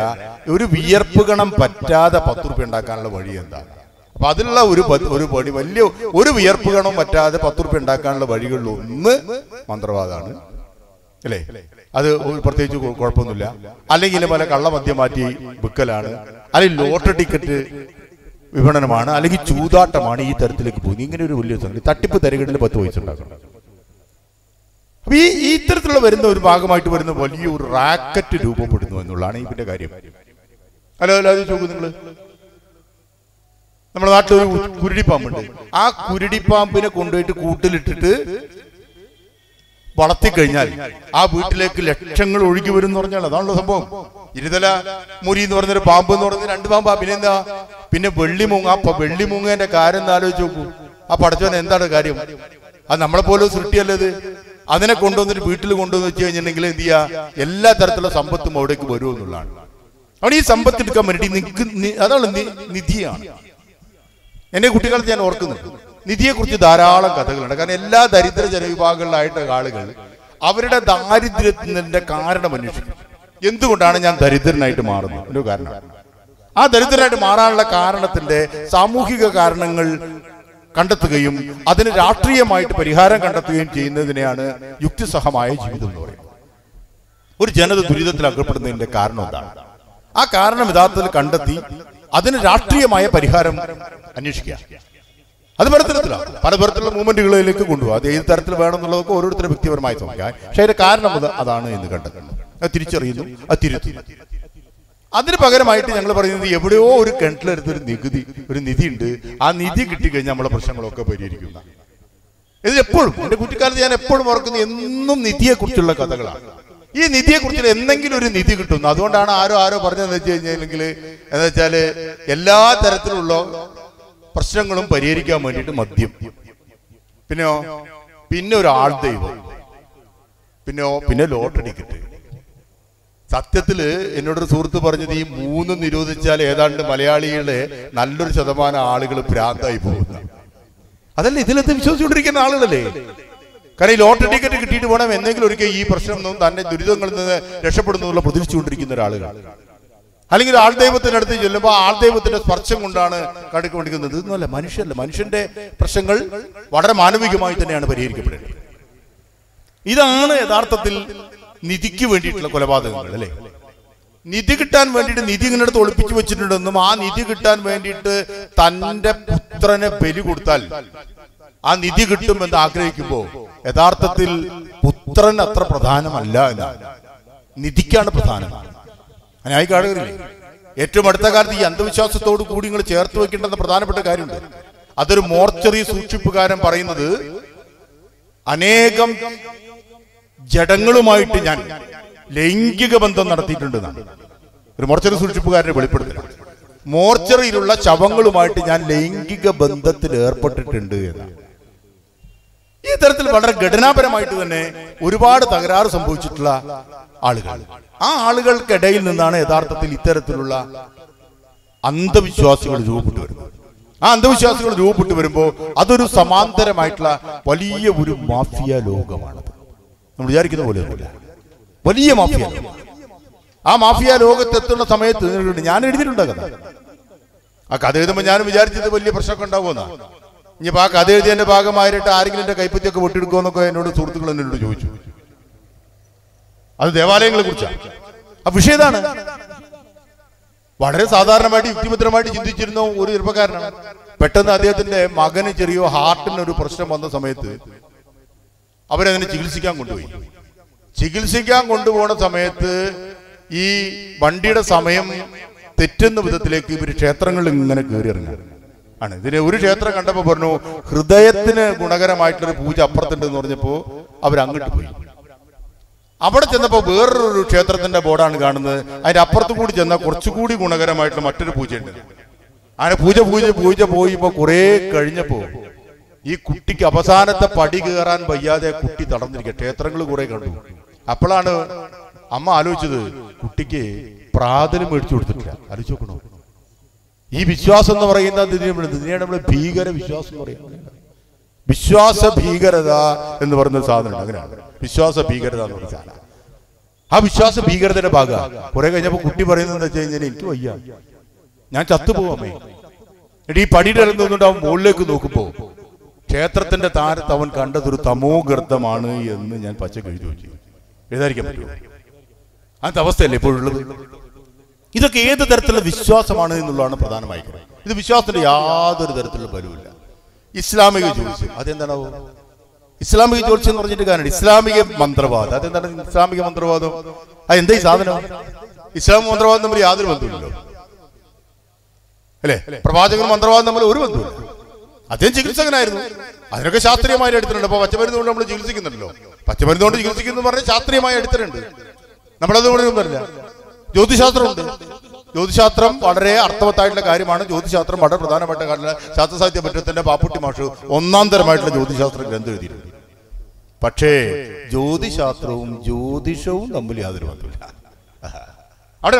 [SPEAKER 2] ഒരു വിയർപ്പ് കണം പറ്റാതെ പത്ത് റുപ്യ ഉണ്ടാക്കാനുള്ള വഴി എന്താണ് അപ്പൊ അതിലുള്ള ഒരു ഒരു പണി വലിയ ഒരു വിയർപ്പ് കണം പറ്റാതെ പത്ത് റുപ്യ ഉണ്ടാക്കാനുള്ള വഴികളിൽ ഒന്ന് മന്ത്രവാദമാണ്. അല്ലേ? അത് പ്രത്യേകിച്ച് കുഴപ്പമൊന്നുമില്ല. അല്ലെങ്കിൽ പല കള്ളമദ്യം മാറ്റി വിൽക്കലാണ്. അല്ലെങ്കിൽ ലോട്ടറി ടിക്കറ്റ് വിപണനമാണ്. അല്ലെങ്കിൽ ചൂതാട്ടമാണ് ഈ തരത്തിലേക്ക് പോകുന്നത്. ഇങ്ങനെ ഒരു വലിയ സംഗതി. തട്ടിപ്പ് തരകളിൽ പത്ത് പൈസ ഉണ്ടാക്കണം. അപ്പൊ ഈ ഇത്തരത്തിലുള്ള വരുന്ന ഒരു ഭാഗമായിട്ട് വരുന്ന വലിയൊരു റാക്കറ്റ് രൂപപ്പെടുന്നു എന്നുള്ളതാണ് ഇതിന്റെ കാര്യം. ഹലോ അല്ല അത് ചോദിക്കും നിങ്ങൾ. നമ്മുടെ നാട്ടിൽ ഒരു കുരുടിപ്പാമ്പുണ്ട്. ആ കുരുടിപ്പാമ്പിനെ കൊണ്ടുപോയിട്ട് കൂട്ടിലിട്ടിട്ട് വളർത്തിക്കഴിഞ്ഞാൽ ആ വീട്ടിലേക്ക് ലക്ഷങ്ങൾ ഒഴുകി വരും എന്ന് പറഞ്ഞാൽ അതാണല്ലോ സംഭവം. ഇരുതല മുരി എന്ന് പറഞ്ഞൊരു പാമ്പ് എന്ന് പറഞ്ഞ രണ്ട് പാമ്പാ. പിന്നെ എന്താ? പിന്നെ വെള്ളിമൂങ്ങ പ- വെള്ളിമൂങ്ങേന്റെ കാര്യം എന്താ ആലോചിച്ച് നോക്കൂ. ആ പടച്ചവൻ എന്താണ് കാര്യം? അത് നമ്മളെ പോലെ സൃഷ്ടിയല്ലത് അതിനെ കൊണ്ടുവന്നിട്ട് വീട്ടിൽ കൊണ്ടുവന്ന് വെച്ച് കഴിഞ്ഞിട്ടുണ്ടെങ്കിൽ എന്ത് ചെയ്യാ? എല്ലാ തരത്തിലുള്ള സമ്പത്തും അവിടേക്ക് വരും എന്നുള്ളതാണ്. അവിടെ ഈ സമ്പത്ത് എടുക്കാൻ വേണ്ടി നിൽക്കുന്ന അതാണ് നിധിയാണ്. എന്റെ കുട്ടികളെ ഞാൻ ഓർക്കുന്നുണ്ട്. നിധിയെക്കുറിച്ച് ധാരാളം കഥകളുണ്ട്. കാരണം എല്ലാ ദരിദ്ര ജനവിഭാഗങ്ങളിലായിട്ട് ആളുകൾ അവരുടെ ദാരിദ്ര്യത്തിന്റെ കാരണം അന്വേഷിക്കും. എന്തുകൊണ്ടാണ് ഞാൻ ദരിദ്രനായിട്ട് മാറുന്നത്? ഒരു കാരണം? ആ ദരിദ്രനായിട്ട് മാറാനുള്ള കാരണത്തിന്റെ സാമൂഹിക കാരണങ്ങൾ കണ്ടെത്തുകയും അതിന് രാഷ്ട്രീയമായിട്ട് പരിഹാരം കണ്ടെത്തുകയും ചെയ്യുന്നതിനെയാണ് യുക്തിസഹമായ ജീവിതം എന്ന് പറയുന്നത്. ഒരു ജനത ദുരിതത്തിൽ അകപ്പെടുന്നതിന്റെ കാരണം എന്താണ്? ആ കാരണം യഥാർത്ഥത്തിൽ കണ്ടെത്തി അതിന് രാഷ്ട്രീയമായ പരിഹാരം അന്വേഷിക്കുക. അത് പല തരത്തിലാണ് പല തരത്തിലുള്ള മൂവ്മെന്റുകളിലേക്ക് കൊണ്ടുപോകും. അത് ഏത് തരത്തിൽ വേണമെന്നുള്ളതൊക്കെ ഓരോരുത്തരുടെ വ്യക്തിപരമായി നോക്കാം പക്ഷേ അതിന്റെ കാരണം അത് അതാണ് എന്ന് കണ്ടെത്തുന്നു അത് തിരിച്ചറിയുന്നു അത് തിരുത്തുന്നു. അതിന് പകരമായിട്ട് ഞങ്ങൾ പറയുന്നത് എവിടെയോ ഒരു കിണറ്റിലെടുത്ത് ഒരു നികുതി ഒരു നിധി ഉണ്ട് ആ നിധി കിട്ടിക്കഴിഞ്ഞാൽ നമ്മളെ പ്രശ്നങ്ങളൊക്കെ പരിഹരിക്കുന്ന. ഇത് എപ്പോഴും എന്റെ കുട്ടിക്കാലത്ത് ഞാൻ എപ്പോഴും ഓർക്കുന്ന എന്നും നിധിയെക്കുറിച്ചുള്ള കഥകളാണ്. ഈ നിധിയെ കുറിച്ച് എന്തെങ്കിലും ഒരു നിധി കിട്ടുന്നു. അതുകൊണ്ടാണ് ആരോ ആരോ പറഞ്ഞതെന്ന് വെച്ച് കഴിഞ്ഞില്ലെങ്കിൽ എന്താ വെച്ചാൽ എല്ലാ തരത്തിലുള്ള പ്രശ്നങ്ങളും പരിഹരിക്കാൻ വേണ്ടിയിട്ട് മദ്യം. പിന്നെയോ? പിന്നെ ഒരു ആൾ ദൈവം. പിന്നെയോ? പിന്നെ ലോട്ടറി ടിക്കറ്റ്. സത്യത്തിൽ എന്നോടൊരു സുഹൃത്ത് പറഞ്ഞത് ഈ മൂന്ന് നിരോധിച്ചാൽ ഏതാണ്ട് മലയാളികളെ നല്ലൊരു ശതമാനം ആളുകൾ ഭ്രാന്തായി പോകുന്ന. അതല്ല ഇതിലത്തെ വിശ്വസിച്ചുകൊണ്ടിരിക്കുന്ന ആളുകളല്ലേ? കാരണം ഈ ലോട്ടറി ടിക്കറ്റ് കിട്ടിയിട്ട് വേണം എന്തെങ്കിലും ഒരിക്കൽ ഈ പ്രശ്നം തന്നെ ദുരിതങ്ങളിൽ നിന്ന് രക്ഷപ്പെടുന്നുള്ള പ്രതീക്ഷിച്ചുകൊണ്ടിരിക്കുന്ന ഒരാളുകൾ. അല്ലെങ്കിൽ ആൾ ദൈവത്തിന്റെ അടുത്ത് ചെല്ലുമ്പോൾ ആൾ ദൈവത്തിന്റെ സ്പർശം കൊണ്ടാണ് കടക്കൊണ്ടിരിക്കുന്നത് ഇതൊന്നുമല്ല മനുഷ്യല്ല മനുഷ്യന്റെ പ്രശ്നങ്ങൾ വളരെ മാനവികമായി തന്നെയാണ് പരിഹരിക്കപ്പെടേണ്ടത് ഇതാണ് യഥാർത്ഥത്തിൽ നിധിക്ക് വേണ്ടിയിട്ടുള്ള കൊലപാതകങ്ങൾ അല്ലേ? നിധി കിട്ടാൻ വേണ്ടിയിട്ട് നിധി ഇങ്ങനെ ഒളിപ്പിച്ചു വെച്ചിട്ടുണ്ടെന്നും ആ നിധി കിട്ടാൻ വേണ്ടിയിട്ട് തന്റെ പുത്രനെ ബലി കൊടുത്താൽ ആ നിധി കിട്ടുമെന്ന് ആഗ്രഹിക്കുമ്പോ യഥാർത്ഥത്തിൽ പുത്രൻ അത്ര പ്രധാനമല്ല എന്നാണ്. നിധിക്കാണ് പ്രധാനം. അങ്ങനെ കാണുകയില്ലേ? ഏറ്റവും അടുത്ത കാലത്ത് ഈ അന്ധവിശ്വാസത്തോട് കൂടി നിങ്ങൾ ചേർത്ത് വെക്കേണ്ടെന്ന പ്രധാനപ്പെട്ട കാര്യമുണ്ട്. അതൊരു മോർച്ചറി സൂക്ഷിപ്പുകാരൻ പറയുന്നത് അനേകം ജഡങ്ങളുമായിട്ട് ഞാൻ ലൈംഗിക ബന്ധം നടത്തിയിട്ടുണ്ടെന്നാണ്. ഒരു മോർച്ചറി സൂക്ഷിപ്പുകാരനെ വെളിപ്പെടുത്തലാണ് മോർച്ചറിയിലുള്ള ശവങ്ങളുമായിട്ട് ഞാൻ ലൈംഗിക ബന്ധത്തിൽ ഏർപ്പെട്ടിട്ടുണ്ട് എന്ന് ഈ തരത്തിൽ വളരെ ഘടനാപരമായിട്ട് തന്നെ ഒരുപാട് തകരാറ് സംഭവിച്ചിട്ടുള്ള ആളുകൾ. ആ ആളുകൾക്കിടയിൽ നിന്നാണ് യഥാർത്ഥത്തിൽ ഇത്തരത്തിലുള്ള അന്ധവിശ്വാസികൾ രൂപപ്പെട്ടു വരുന്നത്. ആ അന്ധവിശ്വാസികൾ രൂപപ്പെട്ടു വരുമ്പോൾ അതൊരു സമാന്തരമായിട്ടുള്ള വലിയ ഒരു മാഫിയ ലോകമാണത്. നമ്മൾ വിചാരിക്കുന്ന പോലെ വലിയ മാഫിയ ആ മാഫിയ ലോകത്തെത്തുന്ന സമയത്ത് ഞാൻ എഴുതിയിട്ടുണ്ട് കഥ. ആ കഥ എഴുതുമ്പോൾ ഞാൻ വിചാരിച്ചത് വലിയ പ്രശ്നമൊക്കെ ഉണ്ടാവുമെന്നാ ഇനിയിപ്പോ ആ കഥ എഴുതിയതിന്റെ ഭാഗമായിട്ട് ആരെങ്കിലും എന്റെ കൈപ്പറ്റിയൊക്കെ വെട്ടിയെടുക്കുമെന്നൊക്കെ എന്നോട് സുഹൃത്തുക്കൾ എന്നോട് ചോദിച്ചു. അത് ദേവാലയങ്ങളെ കുറിച്ചാണ്. ആ വിഷയം ഇതാണ്. വളരെ സാധാരണമായിട്ട് യുക്തിഭദ്രമായിട്ട് ചിന്തിച്ചിരുന്ന ഒരു ചെറുപ്പക്കാരനാണ്. പെട്ടെന്ന് അദ്ദേഹത്തിന്റെ മകന് ചെറിയ ഹാർട്ടിന് ഒരു പ്രശ്നം വന്ന സമയത്ത് അവരതിനെ ചികിത്സിക്കാൻ കൊണ്ടുപോയി. ചികിത്സിക്കാൻ കൊണ്ടുപോകുന്ന സമയത്ത് ഈ വണ്ടിയുടെ സമയം തെറ്റുന്ന വിധത്തിലേക്ക് ഇവർ ക്ഷേത്രങ്ങളിൽ ഇങ്ങനെ കയറി ഇറങ്ങി ആണ്. ഇതിന് ഒരു ക്ഷേത്രം കണ്ടപ്പോൾ പറഞ്ഞു ഹൃദയത്തിന് ഗുണകരമായിട്ടുള്ള പൂജ അപ്പുറത്തുണ്ട് എന്ന് പറഞ്ഞപ്പോൾ അവർ അങ്ങോട്ട് പോയി. അവിടെ ചെന്നപ്പോൾ വേറൊരു ക്ഷേത്രത്തിന്റെ ബോർഡാണ് കാണുന്നത്. അതിന്റെ അപ്പുറത്ത് കൂടി ചെന്നാൽ കുറച്ചുകൂടി ഗുണകരമായിട്ടുള്ള മറ്റൊരു പൂജയുണ്ട്. അങ്ങനെ പൂജ പൂജ പൂജ പോയി ഇപ്പൊ കുറെ കഴിഞ്ഞപ്പോ ഈ കുട്ടിക്ക് അവസാനത്തെ പടി കയറാൻ വയ്യാതെ കുട്ടി തടഞ്ഞിരിക്കുക ക്ഷേത്രങ്ങൾ കുറെ കണ്ടു. അപ്പോഴാണ് അമ്മ ആലോചിച്ചത് കുട്ടിക്ക് പ്രാതലും മേടിച്ചു കൊടുത്തിട്ടില്ല. ആലോചിച്ച് നോക്കണോ? ഈ വിശ്വാസം എന്ന് പറയുന്നത് ഇതിനെ- നമ്മൾ ഭീകര വിശ്വാസം എന്ന് പറയുന്നത്. വിശ്വാസ ഭീകരത എന്ന് പറയുന്ന ഒരു സാധനമുണ്ട്. അങ്ങനെയാണ്. വിശ്വാസ ഭീകരത എന്ന് പറഞ്ഞാൽ ആ വിശ്വാസ ഭീകരതയുടെ ഭാഗം. കുറെ കഴിഞ്ഞപ്പോ കുട്ടി പറയുന്നത് എന്താ വെച്ച് കഴിഞ്ഞാൽ എനിക്ക് വയ്യ. ഞാൻ ചത്തുപോവാമേ. എന്നിട്ട് ഈ പടിയുടെ ഇറങ്ങുന്നുണ്ട് അവൻ മുകളിലേക്ക് നോക്കുമ്പോ ക്ഷേത്രത്തിന്റെ താരത്ത് അവൻ കണ്ടതൊരു തമോ ഗർത്തമാണ് എന്ന് ഞാൻ പച്ച എഴുതി വെച്ചു. എഴുതാതിരിക്കാൻ പറ്റുമോ അങ്ങനത്തെ അവസ്ഥയല്ലേ ഇപ്പോഴുള്ളത് ഇതൊക്കെ ഏത് തരത്തിലുള്ള വിശ്വാസമാണ് എന്നുള്ളതാണ് പ്രധാനമായി ഇത് വിശ്വാസത്തിന്റെ യാതൊരു തരത്തിലുള്ള ബലവുമില്ല. ഇസ്ലാമിക ജ്യോത്സ്യം അതെന്താണാവോ? ഇസ്ലാമിക ചോർച്ച എന്ന് പറഞ്ഞിട്ട് കാരണം ഇസ്ലാമിക മന്ത്രവാദം. അതെന്താണ് ഇസ്ലാമിക മന്ത്രവാദം? അത് എന്താ ഈ സാധനം? ഇസ്ലാം മന്ത്രവാദം തമ്മിൽ യാതൊരു ബന്ധമില്ലല്ലോ അല്ലേ? പ്രവാചകൻ മന്ത്രവാദം തമ്മിൽ ഒരു ബന്ധമില്ല അദ്ദേഹം ചികിത്സകനായിരുന്നു. അതിനൊക്കെ ശാസ്ത്രീയമായി എടുത്തിട്ടുണ്ട്. അപ്പൊ പച്ചമരുന്ന് കൊണ്ട് നമ്മൾ ചികിത്സിക്കുന്നുണ്ടല്ലോ. പച്ചമരുന്ന് കൊണ്ട് ചികിത്സിക്കുന്നു പറഞ്ഞാൽ ശാസ്ത്രീയമായി എടുത്തിട്ടുണ്ട്. നമ്മളത് പറഞ്ഞില്ല ജ്യോതിശാസ്ത്രമുണ്ട്. ജ്യോതിശാസ്ത്രം വളരെ അർത്ഥവത്തായിട്ടുള്ള കാര്യമാണ്. ജ്യോതിശാസ്ത്രം വളരെ പ്രധാനപ്പെട്ട കാര്യമാണ്. ശാസ്ത്ര സാഹിത്യ പറ്റത്തിന്റെ പാപ്പുട്ടി മാഷ് ഒന്നാം തരമായിട്ടുള്ള ജ്യോതിശാസ്ത്ര ഗ്രന്ഥം എഴുതിയിട്ടുണ്ട്. പക്ഷേ ജ്യോതിശാസ്ത്രവും ജ്യോതിഷവും തമ്മിൽ യാതൊരു ബന്ധമില്ല അവിടെ?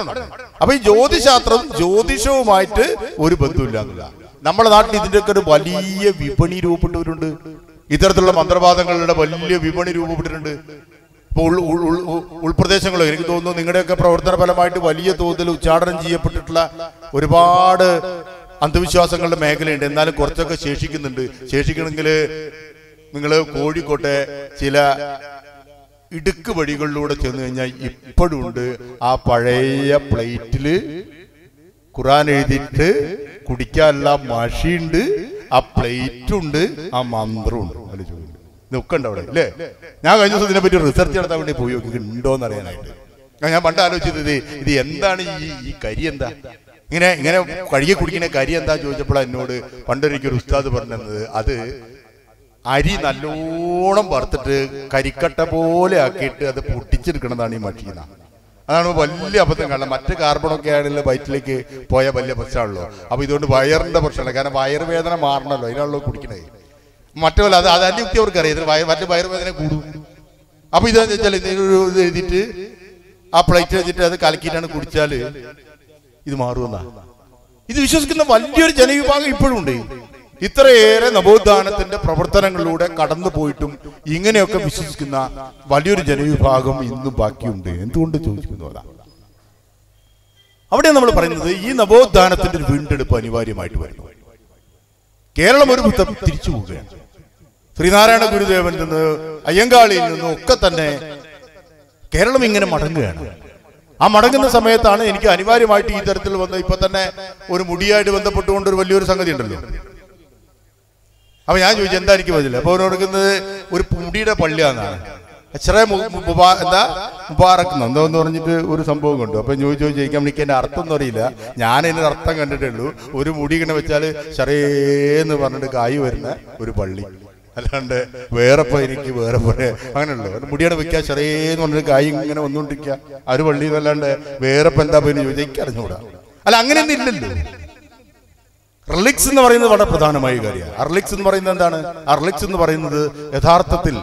[SPEAKER 2] അപ്പൊ ഈ ജ്യോതിശാസ്ത്രവും ജ്യോതിഷവുമായിട്ട് ഒരു ബന്ധമില്ല എന്നുള്ള നമ്മുടെ നാട്ടിൽ ഇതിന്റെയൊക്കെ ഒരു വലിയ വിപണി രൂപപ്പെട്ടവരുണ്ട്. ഇത്തരത്തിലുള്ള മന്ത്രവാദങ്ങളുടെ വലിയ വിപണി രൂപപ്പെട്ടിട്ടുണ്ട്. ഇപ്പോൾ ഉൾ- ഉൾ- ഉൾ- ഉൾ- ഉൾപ്രദേശങ്ങളോ എനിക്ക് തോന്നുന്നു നിങ്ങളുടെയൊക്കെ പ്രവർത്തന ഫലമായിട്ട് വലിയ തോതിൽ ഉച്ചാടനം ചെയ്യപ്പെട്ടിട്ടുള്ള ഒരുപാട് അന്ധവിശ്വാസങ്ങളുടെ മേഖലയുണ്ട്. എന്നാലും കുറച്ചൊക്കെ ശേഷിക്കുന്നുണ്ട്. ശേഷിക്കണമെങ്കിൽ നിങ്ങൾ കോഴിക്കോട്ടെ ചില ഇടുക്ക് വഴികളിലൂടെ ചെന്ന് കഴിഞ്ഞാൽ ഇപ്പോഴും ഉണ്ട്. ആ പഴയ പ്ലേറ്റിൽ ഖുറാൻ എഴുതിയിട്ട് കുടിക്കാനുള്ള മഷിയുണ്ട് ആ പ്ലേറ്റും ഉണ്ട് ആ മന്ത്രമുണ്ട് ആലോചിച്ച് ഇതൊക്കെ അവിടെ അല്ലേ ഞാൻ കഴിഞ്ഞ ദിവസം ഇതിനെപ്പറ്റി റിസർച്ച് നടത്താൻ വേണ്ടി പോയി നോക്കി ഉണ്ടോന്ന് അറിയാനായിട്ട്. ഞാൻ പണ്ട് ആലോചിച്ചത് ഇത് എന്താണ് ഈ ഈ കരി എന്താ? ഇങ്ങനെ ഇങ്ങനെ കഴുകി കുടിക്കുന്ന കരി എന്താ ചോദിച്ചപ്പോൾ എന്നോട് പണ്ടൊരിക്കൽ ഉസ്താദ് പറഞ്ഞത് അത് അരി നല്ലോണം വറുത്തിട്ട് കരിക്കട്ട പോലെ ആക്കിയിട്ട് അത് പൊട്ടിച്ചെടുക്കണതാണ് ഈ മഷീന. അതാണ് വലിയ അബദ്ധം കാരണം മറ്റ് കാർബണൊക്കെ ആണെങ്കിൽ വയറ്റിലേക്ക് പോയ വലിയ പ്രശ്നമാണല്ലോ. അപ്പൊ ഇതുകൊണ്ട് വയറിന്റെ പ്രശ്നമല്ല കാരണം വയറുവേദന മാറണല്ലോ അതിനാണല്ലോ കുടിക്കണത് മറ്റല്ല അത് അത് അല്ലെങ്കിൽ അവർക്ക് അറിയാം ഇത് വയ- മറ്റു വയറുവേദന കൂടും. അപ്പൊ ഇതാന്ന് വെച്ചാൽ ഇത് എഴുതിയിട്ട് ആ പ്ലേറ്റ് വെച്ചിട്ട് അത് കലക്കിയിട്ടാണ് കുടിച്ചാൽ ഇത് മാറുമെന്നാ. ഇത് വിശ്വസിക്കുന്ന വലിയൊരു ജനവിഭാഗം ഇപ്പോഴും ഉണ്ട്. ഇത്രയേറെ നവോത്ഥാനത്തിന്റെ പ്രവർത്തനങ്ങളിലൂടെ കടന്നു പോയിട്ടും ഇങ്ങനെയൊക്കെ വിശ്വസിക്കുന്ന വലിയൊരു ജനവിഭാഗം ഇന്നും ബാക്കിയുണ്ട്. എന്തുകൊണ്ട് ചോദിക്കുന്നു അതാ. അവിടെ നമ്മൾ പറയുന്നത് ഈ നവോത്ഥാനത്തിന്റെ ഒരു വീണ്ടെടുപ്പ് അനിവാര്യമായിട്ട് വരുന്നു. കേരളം ഒരു ബുദ്ധം തിരിച്ചു പോവുകയാണ്. ശ്രീനാരായണ ഗുരുദേവൻ നിന്ന് അയ്യങ്കാളിയിൽ നിന്നും ഒക്കെ തന്നെ കേരളം ഇങ്ങനെ മടങ്ങുകയാണ്. ആ മടങ്ങുന്ന സമയത്താണ് എനിക്ക് അനിവാര്യമായിട്ട് ഈ തരത്തിൽ വന്ന ഇപ്പൊ തന്നെ ഒരു മുടിയായിട്ട് ബന്ധപ്പെട്ടുകൊണ്ട് ഒരു വലിയൊരു സംഗതി ഉണ്ടല്ലോ. അപ്പൊ ഞാൻ ചോദിച്ചു എന്താ എനിക്ക് പറ്റില്ല അപ്പൊ അവർ കൊടുക്കുന്നത് ഒരു പുടിയുടെ പള്ളിയാന്നാണ്. ചെറിയ എന്താ മുബാറക്ക് എന്നോ എന്തോ? എന്ന്. പറഞ്ഞിട്ട് ഒരു സംഭവം കണ്ടു. അപ്പൊ ചോദിച്ചു ചോദിക്കാൻ എനിക്ക് എന്റെ അർത്ഥം ഒന്നും അറിയില്ല. ഞാൻ അതിന്റെ അർത്ഥം കണ്ടിട്ടുള്ളൂ. ഒരു മുടി ഇങ്ങനെ വെച്ചാൽ ചെറിയെന്ന് പറഞ്ഞിട്ട് കായ് വരുന്ന ഒരു പള്ളി. അല്ലാണ്ട് വേറെ ഇപ്പൊ എനിക്ക് വേറെ പോലെ അങ്ങനെയുള്ളൂ. ഒരു മുടിയാണ് വെക്കുക ചെറിയെന്ന് പറഞ്ഞിട്ട് കായ് ഇങ്ങനെ വന്നുകൊണ്ടിരിക്കുക. ആ ഒരു പള്ളി എന്നല്ലാണ്ട് വേറെ ഇപ്പൊ എന്താ പോയി ചോദിച്ചാൽ എനിക്ക് അറിഞ്ഞുകൂടാ അല്ല അങ്ങനെയൊന്നും ഇല്ലല്ലോ. റിലിക്സ് എന്ന് പറയുന്നത് വളരെ പ്രധാനമായ കാര്യമാണ്. അർലിക്സ് എന്ന് പറയുന്നത് എന്താണ്? അർലിക്സ് എന്ന് പറയുന്നത് യഥാർത്ഥത്തിൽ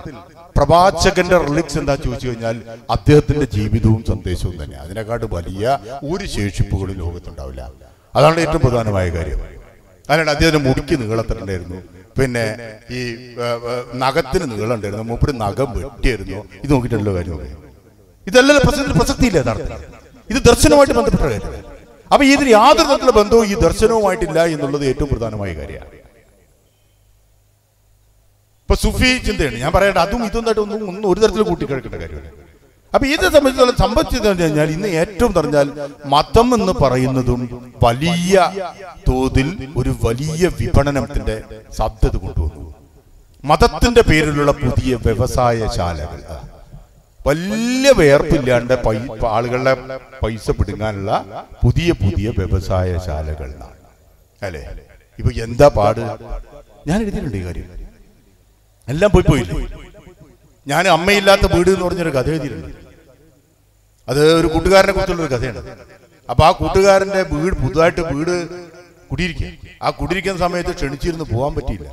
[SPEAKER 2] പ്രവാചകന്റെ റിലിക്സ് എന്താ ചോദിച്ചു കഴിഞ്ഞാൽ അദ്ദേഹത്തിന്റെ ജീവിതവും സന്ദേശവും തന്നെ അതിനെക്കാട്ട് വലിയ ഒരു ശേഷിപ്പുകളും ലോകത്തുണ്ടാവില്ല. അതാണ് ഏറ്റവും പ്രധാനമായ കാര്യം. അല്ലാണ്ട് അദ്ദേഹത്തിന് മുടിക്ക് നീളത്തിലുണ്ടായിരുന്നു പിന്നെ ഈ നഖത്തിന് നീളം ഉണ്ടായിരുന്നു മൂപ്പര് നഖം വെട്ടിയായിരുന്നു. ഇത് നോക്കിയിട്ടുള്ള കാര്യം ഇതെല്ലാം പ്രസക്തി പ്രസക്തിയില്ല യഥാർത്ഥത്തിൽ. ഇത് ദർശനമായിട്ട് ബന്ധപ്പെട്ട കാര്യമാണ് അപ്പൊ ഇതിന് യാതൊരു തരത്തിലുള്ള ബന്ധവും ഈ ദർശനവുമായിട്ടില്ല എന്നുള്ളത് ഏറ്റവും പ്രധാനമായ കാര്യമാണ്. ഇപ്പൊ സുഫി ചിന്തയാണ്. ഞാൻ പറയട്ടെ അതും ഇതും തട്ട് ഒന്നും ഒന്നും ഒരു തരത്തിൽ കൂട്ടിക്കിഴക്കേണ്ട കാര്യമില്ല. അപ്പൊ ഇതിനെ സംബന്ധിച്ചിടത്തോളം സംബന്ധിച്ചത് കഴിഞ്ഞാൽ ഇന്ന് ഏറ്റവും പറഞ്ഞാൽ മതം എന്ന് പറയുന്നതും വലിയ തോതിൽ ഒരു വലിയ വിപണനത്തിന്റെ സാധ്യത കൊണ്ടുവന്നു. മതത്തിന്റെ പേരിലുള്ള പുതിയ വ്യവസായശാലകൾ. വലിയ വേർപ്പില്ലാണ്ട് ആളുകളുടെ പൈസ പിടുങ്ങാനുള്ള പുതിയ പുതിയ വ്യവസായ ശാലകൾ അല്ലേ? ഇപ്പൊ എന്താ പാട്? ഞാൻ എഴുതിയിട്ടുണ്ട് ഈ കാര്യം. എല്ലാം പോയി പോയില്ലേ? ഞാൻ അമ്മയില്ലാത്ത വീട് എന്ന് പറഞ്ഞൊരു കഥ എഴുതിയിട്ടുണ്ട്. അത് ഒരു കൂട്ടുകാരനെ കുറിച്ചുള്ളൊരു കഥയാണ്. അപ്പൊ ആ കൂട്ടുകാരന്റെ വീട് പുതുതായിട്ട് വീട് കുടിയിരിക്കുക ആ കുടിയിരിക്കുന്ന സമയത്ത് ക്ഷണിച്ചിരുന്ന് പോകാൻ പറ്റിയില്ല.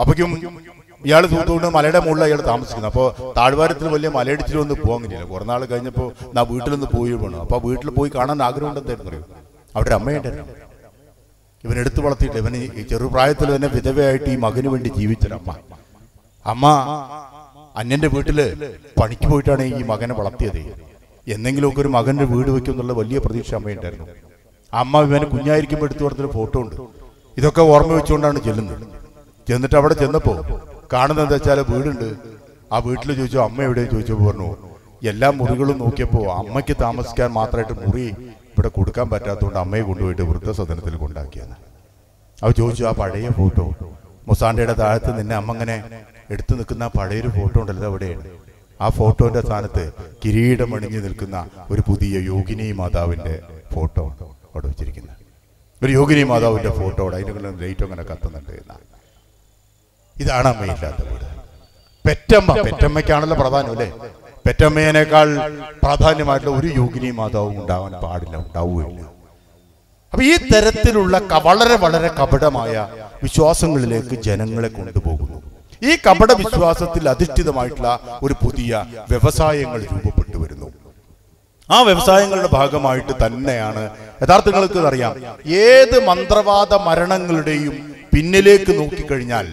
[SPEAKER 2] അപ്പക്കും ഇയാൾ തൂത്തുകൊണ്ട് മലയുടെ മുകളിൽ അയാൾ താമസിക്കുന്നത്. അപ്പോൾ താഴ്വാരത്തിൽ വലിയ മലയിടിച്ചിലൊന്നും പോകാൻ കഴിയില്ല കുറെ നാൾ കഴിഞ്ഞപ്പോൾ നാ വീട്ടിലൊന്ന് പോയി വേണം അപ്പൊ വീട്ടിൽ പോയി കാണാൻ ആഗ്രഹം ഉണ്ടെന്നായിരുന്നു അറിയും? അവിടെ അമ്മയുണ്ടായിരുന്നു ഇവൻ എടുത്തു വളർത്തിയിട്ട് ഇവന് ഈ ചെറുപ്രായത്തിൽ തന്നെ വിധവയായിട്ട് ഈ മകന് വേണ്ടി ജീവിച്ചൊരമ്മ അമ്മ. അന്യന്റെ വീട്ടിൽ പണിക്ക് പോയിട്ടാണ് ഈ മകനെ വളർത്തിയത്. എന്തെങ്കിലുമൊക്കെ ഒരു മകന്റെ വീട് വെക്കും എന്നുള്ള വലിയ പ്രതീക്ഷ അമ്മയുണ്ടായിരുന്നു അമ്മ ഇവന് കുഞ്ഞായിരിക്കുമ്പോൾ എടുത്തു കൊടുത്തൊരു ഫോട്ടോ ഉണ്ട്. ഇതൊക്കെ ഓർമ്മ വെച്ചുകൊണ്ടാണ് ചെല്ലുന്നത്. ചെന്നിട്ട് അവിടെ ചെന്നപ്പോ കാണുന്നത് എന്താ വെച്ചാൽ വീടുണ്ട്. ആ വീട്ടിൽ ചോദിച്ചു അമ്മ എവിടെ ചോദിച്ചോ പറഞ്ഞു എല്ലാ മുറികളും നോക്കിയപ്പോൾ അമ്മയ്ക്ക് താമസിക്കാൻ മാത്രമായിട്ട് മുറി ഇവിടെ കൊടുക്കാൻ പറ്റാത്തതുകൊണ്ട് അമ്മയെ കൊണ്ടുപോയിട്ട് വൃദ്ധസദനത്തിൽ കൊണ്ടാക്കിയാണ് അവ ചോദിച്ചു ആ പഴയ ഫോട്ടോ? മുസാണ്ടയുടെ താഴത്ത് നിന്നെ അമ്മ അങ്ങനെ എടുത്തു നിൽക്കുന്ന പഴയൊരു ഫോട്ടോ ഉണ്ടല്ലോ അവിടെയാണ് ആ ഫോട്ടോന്റെ സ്ഥാനത്ത് കിരീടം അണിഞ്ഞു നിൽക്കുന്ന ഒരു പുതിയ യോഗിനി മാതാവിന്റെ ഫോട്ടോ അവിടെ വെച്ചിരിക്കുന്നത് ഒരു യോഗിനി മാതാവിന്റെ ഫോട്ടോ അവിടെ ലൈറ്റ് അങ്ങനെ കത്തുന്നുണ്ട് എന്നാണ്. ഇതാണ് അമ്മയില്ലാത്ത വീട്. പെറ്റമ്മ പെറ്റമ്മയ്ക്കാണല്ലോ പ്രധാനം അല്ലേ? പെറ്റമ്മേനേക്കാൾ പ്രാധാന്യമായിട്ടുള്ള ഒരു യോഗിനി മാതാവും ഉണ്ടാവാൻ പാടില്ല ഉണ്ടാവുകയില്ല. അപ്പൊ ഈ തരത്തിലുള്ള വളരെ വളരെ കപടമായ വിശ്വാസങ്ങളിലേക്ക് ജനങ്ങളെ കൊണ്ടുപോകുന്നു. ഈ കപട വിശ്വാസത്തിൽ അധിഷ്ഠിതമായിട്ടുള്ള ഒരു പുതിയ വ്യവസായങ്ങൾ രൂപപ്പെട്ടു വരുന്നു. ആ വ്യവസായങ്ങളുടെ ഭാഗമായിട്ട് തന്നെയാണ്. യഥാർത്ഥങ്ങൾക്ക് അറിയാം ഏത് മന്ത്രവാദ മരണങ്ങളുടെയും പിന്നിലേക്ക് നോക്കിക്കഴിഞ്ഞാൽ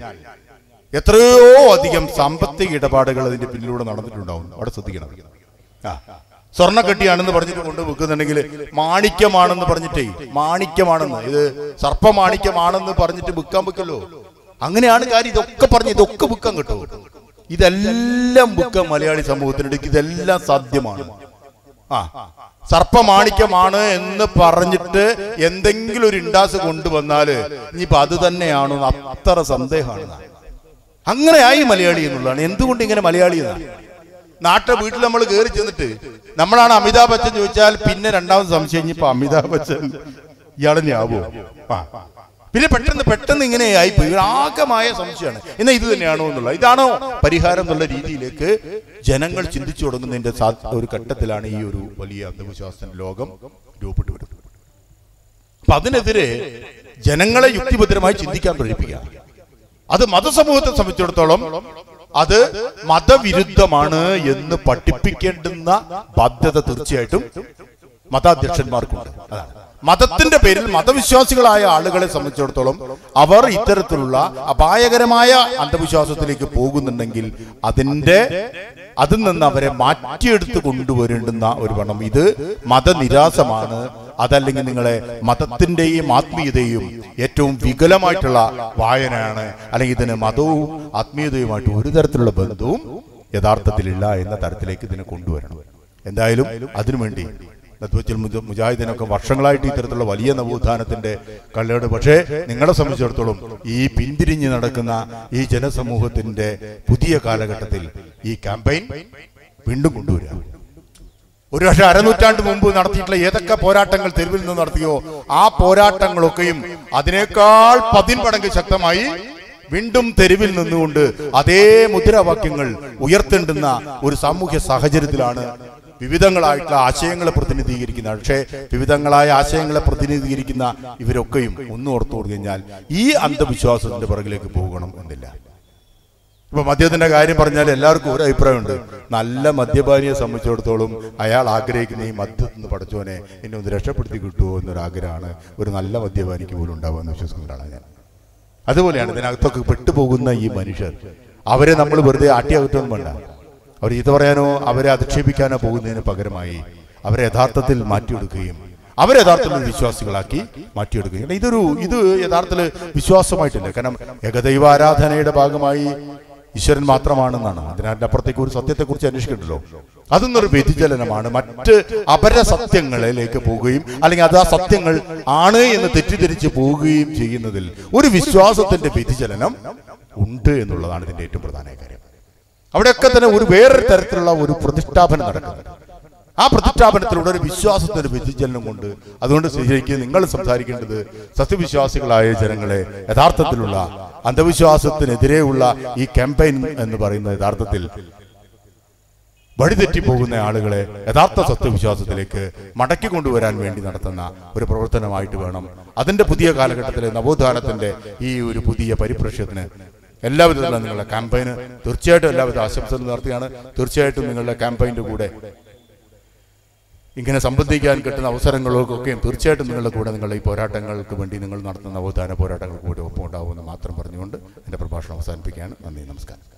[SPEAKER 2] എത്രയോ അധികം സാമ്പത്തിക ഇടപാടുകൾ അതിന്റെ പിന്നിലൂടെ നടന്നിട്ടുണ്ടാവും. അവിടെ ശ്രദ്ധിക്കണം. ആ. സ്വർണക്കെട്ടിയാണെന്ന് പറഞ്ഞിട്ട് കൊണ്ട് വെക്കുന്നുണ്ടെങ്കിൽ മാണിക്യമാണെന്ന് പറഞ്ഞിട്ടേ മാണിക്യമാണെന്ന്. ഇത് സർപ്പമാണിക്യമാണെന്ന് പറഞ്ഞിട്ട് വിൽക്കാൻ വെക്കല്ലോ. അങ്ങനെയാണ് കാര്യം. ഇതൊക്കെ പറഞ്ഞ് ഇതൊക്കെ വിൽക്കാൻ കിട്ടും. ഇതെല്ലാം വിൽക്കാൻ മലയാളി സമൂഹത്തിനിടയ്ക്ക് ഇതെല്ലാം സാധ്യമാണ്. ആ. സർപ്പമാണിക്യമാണ് എന്ന് പറഞ്ഞിട്ട് എന്തെങ്കിലും ഒരു ഇണ്ടാസ് കൊണ്ടുവന്നാൽ ഇനിയിപ്പോ അത് തന്നെയാണോ അത്ര സന്ദേഹമാണ്. അങ്ങനെയായി മലയാളി എന്നുള്ളതാണ്. എന്തുകൊണ്ട് ഇങ്ങനെ മലയാളി എന്നാണ്? നാട്ടിലെ വീട്ടിൽ നമ്മൾ കയറി ചെന്നിട്ട് നമ്മളാണ് അമിതാഭ് ബച്ചൻ ചോദിച്ചാൽ പിന്നെ രണ്ടാമത് സംശയം ഇനിയിപ്പോ അമിതാഭ് ബച്ചൻ ഇയാളെ ആവോ ആ. പിന്നെ പെട്ടെന്ന് പെട്ടെന്ന് ഇങ്ങനെയായി പോയി. ആകമായ സംശയമാണ്. എന്നാൽ ഇത് തന്നെയാണോ എന്നുള്ള ഇതാണോ പരിഹാരം എന്നുള്ള രീതിയിലേക്ക് ജനങ്ങൾ ചിന്തിച്ചു തുടങ്ങുന്നതിന്റെ ഒരു ഘട്ടത്തിലാണ് ഈ ഒരു വലിയ അന്ധവിശ്വാസ ലോകം രൂപപ്പെട്ടു വരുന്നത്. അപ്പൊ അതിനെതിരെ ജനങ്ങളെ യുക്തിഭദ്രമായി ചിന്തിക്കാൻ പ്രേരിപ്പിക്കുക. അത് മതസമൂഹത്തെ സംബന്ധിച്ചിടത്തോളം അത് മതവിരുദ്ധമാണ് എന്ന് പഠിപ്പിക്കേണ്ടുന്ന ബാധ്യത തീർച്ചയായിട്ടും മതാധ്യക്ഷന്മാർക്കുണ്ട്. അതാണ്. മതത്തിന്റെ പേരിൽ മതവിശ്വാസികളായ ആളുകളെ സംബന്ധിച്ചിടത്തോളം അവർ ഇത്തരത്തിലുള്ള അപായകരമായ അന്ധവിശ്വാസത്തിലേക്ക് പോകുന്നുണ്ടെങ്കിൽ അതിന്റെ അതിൽ നിന്ന് അവരെ മാറ്റിയെടുത്ത് കൊണ്ടുവരേണ്ടുന്ന ഒരു പണം ഇത് മതനിരാസമാണ്. അതല്ലെങ്കിൽ നിങ്ങളെ മതത്തിന്റെയും ആത്മീയതയും ഏറ്റവും വികലമായിട്ടുള്ള വായനയാണ്. അല്ലെങ്കിൽ ഇതിന് മതവും ആത്മീയതയുമായിട്ട് ഒരു തരത്തിലുള്ള ബന്ധവും യഥാർത്ഥത്തിലില്ല എന്ന തരത്തിലേക്ക് ഇതിനെ കൊണ്ടുവരണം. എന്തായാലും അതിനുവേണ്ടി നദ്വത്തിൽ മുജ- മുജാഹിദിനൊക്കെ വർഷങ്ങളായിട്ട് ഇത്തരത്തിലുള്ള വലിയ നവോത്ഥാനത്തിന്റെ കള്ളയോട് പക്ഷേ നിങ്ങളെ സംബന്ധിച്ചിടത്തോളം ഈ പിന്തിരിഞ്ഞ് നടക്കുന്ന ഈ ജനസമൂഹത്തിന്റെ പുതിയ കാലഘട്ടത്തിൽ ഈ ക്യാമ്പയിൻ വീണ്ടും കൊണ്ടുവരിക. ഒരു പക്ഷെ അരനൂറ്റാണ്ട് മുമ്പ് നടത്തിയിട്ടുള്ള ഏതൊക്കെ പോരാട്ടങ്ങൾ തെരുവിൽ നിന്ന് നടത്തിയോ ആ പോരാട്ടങ്ങളൊക്കെയും അതിനേക്കാൾ പതിൻപടങ്ക് ശക്തമായി വീണ്ടും തെരുവിൽ നിന്നുകൊണ്ട് അതേ മുദ്രാവാക്യങ്ങൾ ഉയർത്തേണ്ടുന്ന ഒരു സാമൂഹ്യ സാഹചര്യത്തിലാണ് വിവിധങ്ങളായിട്ടുള്ള ആശയങ്ങളെ പ്രതിനിധീകരിക്കുന്ന പക്ഷേ വിവിധങ്ങളായ ആശയങ്ങളെ പ്രതിനിധീകരിക്കുന്ന ഇവരൊക്കെയും ഒന്ന് ഓർത്തു കഴിഞ്ഞാൽ ഈ അന്ധവിശ്വാസത്തിന്റെ പുറകിലേക്ക് പോകണം എന്നില്ല. ഇപ്പൊ മദ്യത്തിന്റെ കാര്യം പറഞ്ഞാൽ എല്ലാവർക്കും ഒരു അഭിപ്രായമുണ്ട്. നല്ല മദ്യപാനിയെ സംബന്ധിച്ചിടത്തോളം അയാൾ ആഗ്രഹിക്കുന്ന ഈ മദ്യത്തിൽ നിന്ന് പഠിച്ചോനെ എന്നെ ഒന്ന് രക്ഷപ്പെടുത്തി കിട്ടുമോ എന്നൊരു ആഗ്രഹമാണ് ഒരു നല്ല മദ്യപാനിക്ക് പോലും ഉണ്ടാവുക എന്ന് വിശ്വസിക്കുന്ന ഞാൻ. അതുപോലെയാണ് ഇതിനകത്തൊക്കെ പെട്ടുപോകുന്ന ഈ മനുഷ്യർ. അവരെ നമ്മൾ വെറുതെ ആട്ടിയകറ്റൊന്നും വേണ്ട. അവർ ഇത് പറയാനോ അവരെ അധിക്ഷേപിക്കാനോ പോകുന്നതിന് പകരമായി അവരെ യഥാർത്ഥത്തിൽ മാറ്റിയെടുക്കുകയും അവരെ യഥാർത്ഥത്തിൽ വിശ്വാസികളാക്കി മാറ്റിയെടുക്കുകയും. ഇതൊരു ഇത് യഥാർത്ഥത്തിൽ വിശ്വാസമായിട്ടില്ല. കാരണം ഏകദൈവ ആരാധനയുടെ ഭാഗമായി ഈശ്വരൻ മാത്രമാണെന്നാണ്. അതിനകത്ത് അപ്പുറത്തേക്ക് ഒരു സത്യത്തെക്കുറിച്ച് അന്വേഷിക്കണ്ടല്ലോ. അതൊന്നൊരു വ്യതിചലനമാണ്. മറ്റ് അപര സത്യങ്ങളിലേക്ക് പോവുകയും അല്ലെങ്കിൽ അത് ആ സത്യങ്ങൾ ആണ് എന്ന് തെറ്റിദ്ധരിച്ച് പോവുകയും ചെയ്യുന്നതിൽ ഒരു വിശ്വാസത്തിന്റെ വ്യതിചലനം ഉണ്ട് എന്നുള്ളതാണ് ഇതിന്റെ ഏറ്റവും പ്രധാന കാര്യം. അവിടെയൊക്കെ തന്നെ ഒരു വേറൊരു തരത്തിലുള്ള ഒരു പ്രതിഷ്ഠാപനം നടക്കുന്നു. ആ പ്രതിഷ്ഠാപനത്തിലൂടെ ഒരു വിശ്വാസത്തിന്റെ വ്യതിചലനം കൊണ്ട് അതുകൊണ്ട് സ്വീകരിക്കുക നിങ്ങൾ സംസാരിക്കേണ്ടത് സത്യവിശ്വാസികളായ ജനങ്ങളെ യഥാർത്ഥത്തിലുള്ള അന്ധവിശ്വാസത്തിനെതിരെയുള്ള ഈ ക്യാമ്പയിൻ എന്ന് പറയുന്ന യഥാർത്ഥത്തിൽ വഴിതെറ്റി പോകുന്ന ആളുകളെ യഥാർത്ഥ സത്യവിശ്വാസത്തിലേക്ക് മടക്കി കൊണ്ടുവരാൻ വേണ്ടി നടത്തുന്ന ഒരു പ്രവർത്തനമായിട്ട് വേണം. അതിന്റെ പുതിയ കാലഘട്ടത്തിലെ നവോത്ഥാനത്തിന്റെ ഈ ഒരു പുതിയ പരിപ്രശ്യത്തിന് എല്ലാവിധത്തിലും നിങ്ങളുടെ ക്യാമ്പയിന് തീർച്ചയായിട്ടും എല്ലാവിധ ആശംസകൾ നടത്തുകയാണ് തീർച്ചയായിട്ടും നിങ്ങളുടെ ക്യാമ്പയിന്റെ കൂടെ ഇങ്ങനെ സംബന്ധിക്കാൻ കിട്ടുന്ന അവസരങ്ങൾക്കൊക്കെയും തീർച്ചയായിട്ടും നിങ്ങളുടെ കൂടെ നിങ്ങളുടെ ഈ പോരാട്ടങ്ങൾക്ക് വേണ്ടി നിങ്ങൾ നടത്തുന്ന നവോത്ഥാന പോരാട്ടങ്ങൾക്ക് കൂടെ ഒപ്പം ഉണ്ടാവുമെന്ന് മാത്രം പറഞ്ഞുകൊണ്ട് എന്റെ പ്രഭാഷണം അവസാനിപ്പിക്കുകയാണ്. നന്ദി നമസ്കാരം.